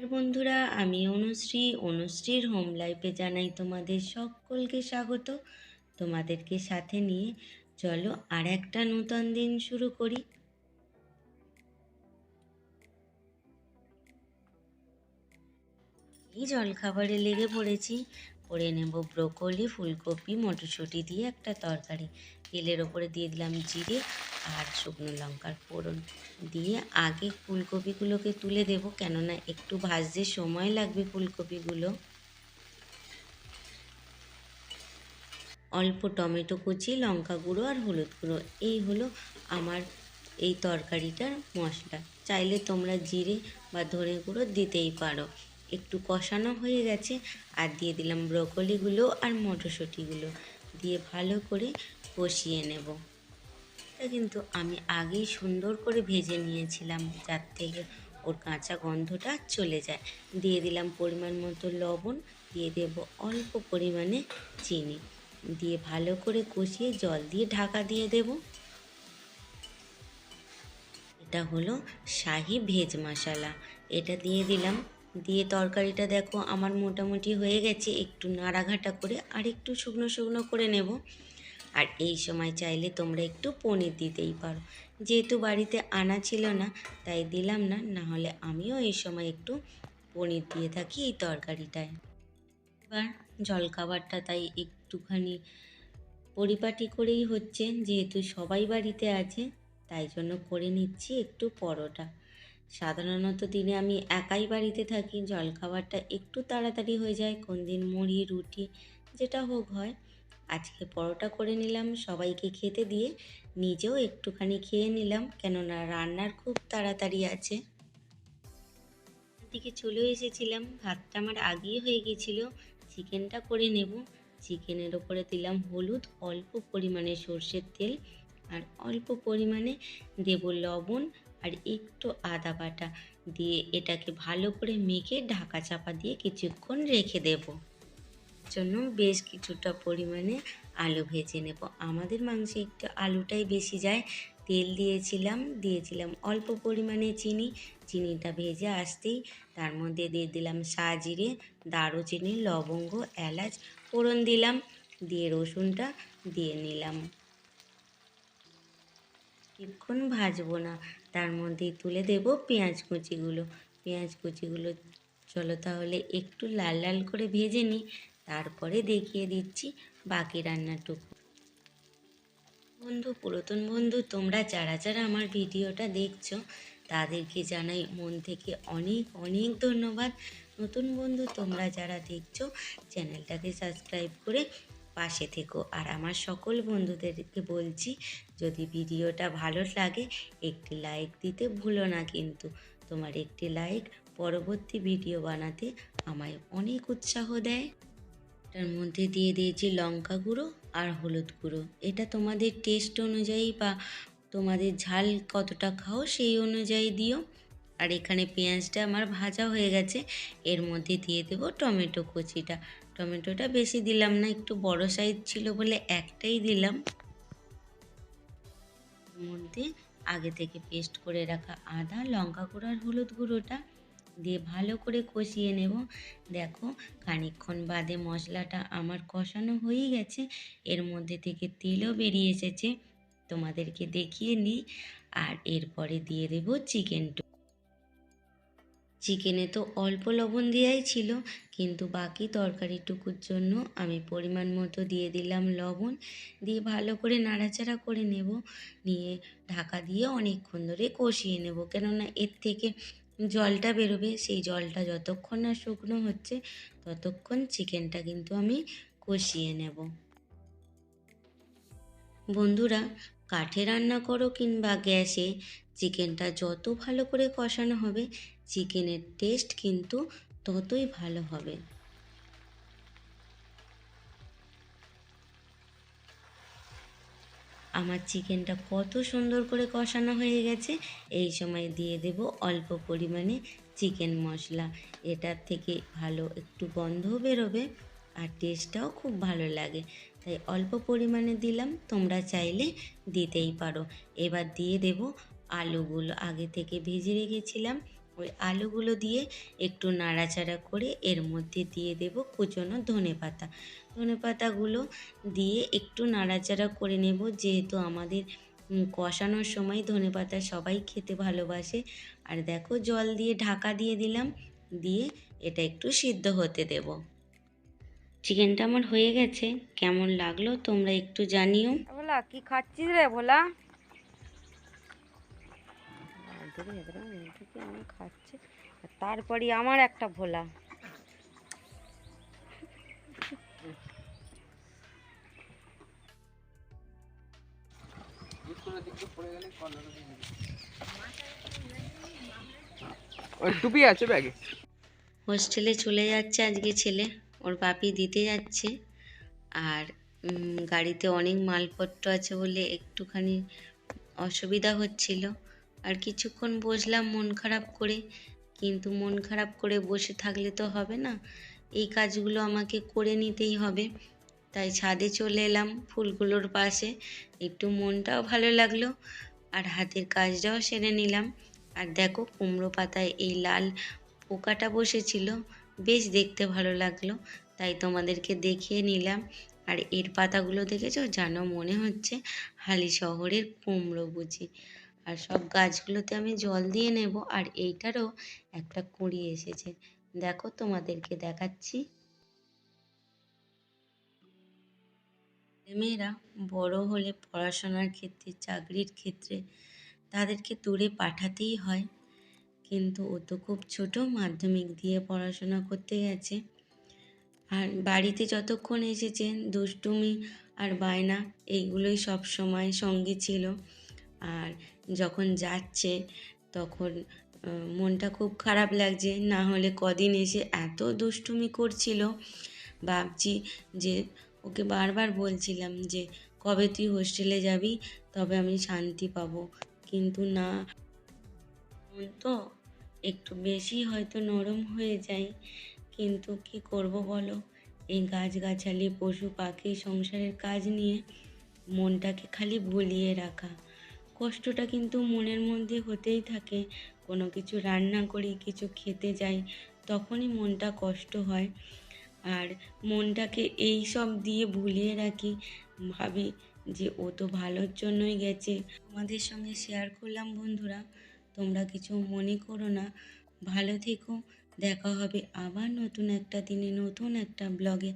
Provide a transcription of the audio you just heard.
আর বন্ধুরা, আমি অনুশ্রী। অনুশ্রীর হোম লাইফে জানাই তোমাদের সকলকে স্বাগত। তোমাদেরকে সাথে নিয়ে চলো আর একটা নূতন দিন শুরু করি। এই জলখাবারে লেগে পড়েছি। করে নেব ব্রোকলি, ফুলকপি, মটরশুঁটি দিয়ে একটা তরকারি। তেলের ওপরে দিয়ে দিলাম জিরে আর শুকনো লঙ্কার ফোড়ন দিয়ে আগে ফুলকপিগুলোকে তুলে দেব, কেননা একটু ভাজতে সময় লাগবে ফুলকপিগুলো। অল্প টমেটো কুচি, লঙ্কা গুঁড়ো আর হলুদ গুঁড়ো, এই হলো আমার এই তরকারিটার মশলা। চাইলে তোমরা জিরে বা ধনে গুঁড়ো দিতেই পারো। একটু কষানো হয়ে গেছে, আর দিয়ে দিলাম ব্রকলিগুলো আর মটরশুঁটিগুলো। দিয়ে ভালো করে কষিয়ে নেব। এটা কিন্তু আমি আগেই সুন্দর করে ভেজে নিয়েছিলাম, যার থেকে ওর কাঁচা গন্ধটা চলে যায়। দিয়ে দিলাম পরিমাণ মতো লবণ, দিয়ে দেব অল্প পরিমাণে চিনি। দিয়ে ভালো করে কষিয়ে জল দিয়ে ঢাকা দিয়ে দেব। এটা হলো শাহি ভেজ মশলা। এটা দিয়ে দিলাম। দিয়ে তরকারিটা দেখো আমার মোটামুটি হয়ে গেছে, একটু নাড়াঘাটা করে আর একটু শুকনো শুকনো করে নেব। আর এই সময় চাইলে তোমরা একটু পনির দিতেই পারো। যেহেতু বাড়িতে আনা ছিল না, তাই দিলাম না না হলে আমিও এই সময় একটু পনির দিয়ে থাকি এই তরকারিটায়। এবার জলখাবারটা তাই একটুখানি পরিপাটি করেই হচ্ছে, যেহেতু সবাই বাড়িতে আছে, তাই জন্য করে নিচ্ছি একটু পরোটা। সাধারণত দিনে আমি একাই বাড়িতে থাকি জলখাবারটা একটু তাড়াতাড়ি হয়ে যায় কোন দিন মুড়ি, রুটি, যেটা হোক হয়। আজকে পরোটা করে নিলাম, সবাইকে খেতে দিয়ে নিজেও একটুখানি খেয়ে নিলাম, কেননা রান্নার খুব তাড়াতাড়ি আছে। দিকে চলে এসেছিলাম, ভাতটা আমার আগেই হয়ে গেছিল, চিকেনটা করে নেব। চিকেনের ওপরে দিলাম হলুদ, অল্প পরিমাণে সর্ষের তেল আর অল্প পরিমাণে দেব লবণ আর একটু আদা বাটা। দিয়ে এটাকে ভালো করে মেখে ঢাকা চাপা দিয়ে কিছুক্ষণ রেখে দেব। জন্য বেশ কিছুটা পরিমাণে আলু ভেজে নেব। আমাদের মাংসে একটু আলুটাই বেশি যায়। তেল দিয়েছিলাম দিয়েছিলাম অল্প পরিমাণে চিনি। চিনিটা ভেজে আসতেই তার মধ্যে দিয়ে দিলাম সাজিরে দারুচিনি, লবঙ্গ, এলাচ, ফোড়ন দিলাম, দিয়ে রসুনটা দিয়ে নিলাম। কিছুক্ষণ ভাজবো না, তার মধ্যেই তুলে দেব পেঁয়াজ কুচিগুলো। পেঁয়াজ কুচিগুলো চলো তাহলে একটু লাল লাল করে ভেজে নিই। তারপরে দেখিয়ে দিচ্ছি বাকি রান্নাটুকু। বন্ধু, পুরাতন বন্ধু, তোমরা যারা যারা আমার ভিডিওটা দেখছ, তাদেরকে জানাই মন থেকে অনেক অনেক ধন্যবাদ। নতুন বন্ধু, তোমরা যারা দেখছ, চ্যানেলটাকে সাবস্ক্রাইব করে পাশে থেকো। আর আমার সকল বন্ধুদেরকে বলছি, যদি ভিডিওটা ভালো লাগে, একটি লাইক দিতে ভুলো না কিন্তু। তোমার একটি লাইক পরবর্তী ভিডিও বানাতে আমায় অনেক উৎসাহ দেয়। তার মধ্যে দিয়ে দিয়েছি লঙ্কা গুঁড়ো আর হলুদ গুঁড়ো। এটা তোমাদের টেস্ট অনুযায়ী বা তোমাদের ঝাল কতটা খাও সেই অনুযায়ী দিও। আর এখানে পেঁয়াজটা আমার ভাজা হয়ে গেছে, এর মধ্যে দিয়ে দেবো টমেটো কুচিটা। টমেটোটা বেশি দিলাম না, একটু বড় সাইজ ছিল বলে একটাই দিলাম। মধ্যে আগে থেকে পেস্ট করে রাখা আদা, লঙ্কা গুঁড়ো আর হলুদ গুঁড়োটা। দিয়ে ভালো করে কষিয়ে নেব। দেখো, খানিকক্ষণ বাদে মশলাটা আমার কষানো হয়েই গেছে। এর মধ্যে থেকে তেলও বেরিয়ে এসেছে। তোমাদেরকে দেখিয়ে নিই। আর এরপরে দিয়ে দেব চিকেনটু চিকেনে তো অল্প লবণ দেওয়াই ছিল, কিন্তু বাকি তরকারিটুকুর জন্য আমি পরিমাণ মতো দিয়ে দিলাম লবণ। দিয়ে ভালো করে নাড়াচাড়া করে নেব। নিয়ে ঢাকা দিয়ে অনেকক্ষণ ধরে কষিয়ে নেব। কেননা এর থেকে জলটা বেরোবে, সেই জলটা যতক্ষণ না শুকনো হচ্ছে, ততক্ষণ চিকেনটা কিন্তু আমি কষিয়ে নেব। বন্ধুরা, কাঠে রান্না করো কিংবা গ্যাসে, চিকেনটা যত ভালো করে কষানো হবে, চিকেনের টেস্ট কিন্তু ততই ভালো হবে। আমার চিকেনটা কত সুন্দর করে কষানো হয়ে গেছে। এই সময় দিয়ে দেব অল্প পরিমাণে চিকেন মশলা। এটার থেকে ভালো একটু গন্ধও বেরোবে আর টেস্টটাও খুব ভালো লাগে। তাই অল্প পরিমাণে দিলাম, তোমরা চাইলে দিতেই পারো। এবার দিয়ে দেব আলুগুলো। আগে থেকে ভেজে রেখেছিলাম। ওই আলুগুলো দিয়ে একটু নাড়াচাড়া করে এর মধ্যে দিয়ে দেব কুচনো ধনে পাতা। ধনে পাতাগুলো দিয়ে একটু নাড়াচাড়া করে নেব, যেহেতু আমাদের কষানোর সময় ধনে পাতা সবাই খেতে ভালোবাসে। আর দেখো জল দিয়ে ঢাকা দিয়ে দিলাম, দিয়ে এটা একটু সিদ্ধ হতে দেব। চিকেনটা আমার হয়ে গেছে, কেমন লাগল তোমরা একটু জানিও। ভোলা কি খাচ্ছিস রে ভোলা? খাচ্ছে। আর তারপরে আমার একটা ভোলা। ওই টুপি আছে ব্যাগে? হোস্টেলে চলে যাচ্ছে আজকে ছেলে। ওর বাপি দিতে যাচ্ছে। আর গাড়িতে অনেক মালপত্র আছে বলে একটুখানি অসুবিধা হচ্ছিল। আর কিছুক্ষণ বসলাম মন খারাপ করে, কিন্তু মন খারাপ করে বসে থাকলে তো হবে না। এই কাজগুলো আমাকে করে নিতেই হবে। তাই ছাদে চলে এলাম ফুলগুলোর পাশে। একটু মনটাও ভালো লাগল আর হাতের কাজটাও সেরে নিলাম। আর দেখো কুমড়ো পাতায় এই লাল পোকাটা বসেছিল, বেশ দেখতে ভালো লাগল। তাই তোমাদেরকে দেখিয়ে নিলাম। আর এর পাতাগুলো দেখেছ? জানো মনে হচ্ছে হালি শহরের কুমড়ো বুঝি। আর সব গাছগুলোতে আমি জল দিয়ে নেব, আর এইটারও একটা কুঁড়ি এসেছে। দেখো তোমাদেরকে দেখাচ্ছি। মেয়েরা বড় হলে পড়াশোনার ক্ষেত্রে, চাকরির ক্ষেত্রে তাদেরকে দূরে পাঠাতেই হয়। কিন্তু ও তো খুব ছোট, মাধ্যমিক দিয়ে পড়াশোনা করতে গেছে। আর বাড়িতে যতক্ষণ এসেছে, দুষ্টুমি আর বায়না, এইগুলোই সব সময় সঙ্গে ছিল। আর যখন যাচ্ছে তখন মনটা খুব খারাপ লাগছে। না হলে কদিন এসে এত দুষ্টুমি করছিল। ভাবছি যে ওকে বারবার বলছিলাম যে, কবে তুই হোস্টেলে যাবি? তবে আমি শান্তি পাবো। কিন্তু না তো একটু বেশি হয়তো নরম হয়ে যায়। কিন্তু কি করব বলো? এই গাছগাছালি, পশু পাখি, সংসারের কাজ নিয়ে মনটাকে খালি ভুলিয়ে রাখা। কষ্টটা কিন্তু মনের মধ্যে হতেই থাকে। কোনো কিছু রান্না করি, কিছু খেতে যাই, তখনই মনটা কষ্ট হয়। আর মনটাকে এই সব দিয়ে ভুলিয়ে রাখি। ভাবি যে ও তো ভালোর জন্যই গেছে। তোমাদের সঙ্গে শেয়ার করলাম বন্ধুরা। তোমরা কিছু মনে করো না। ভালো থেকো। দেখা হবে আবার নতুন একটা দিনে, নতুন একটা ব্লগে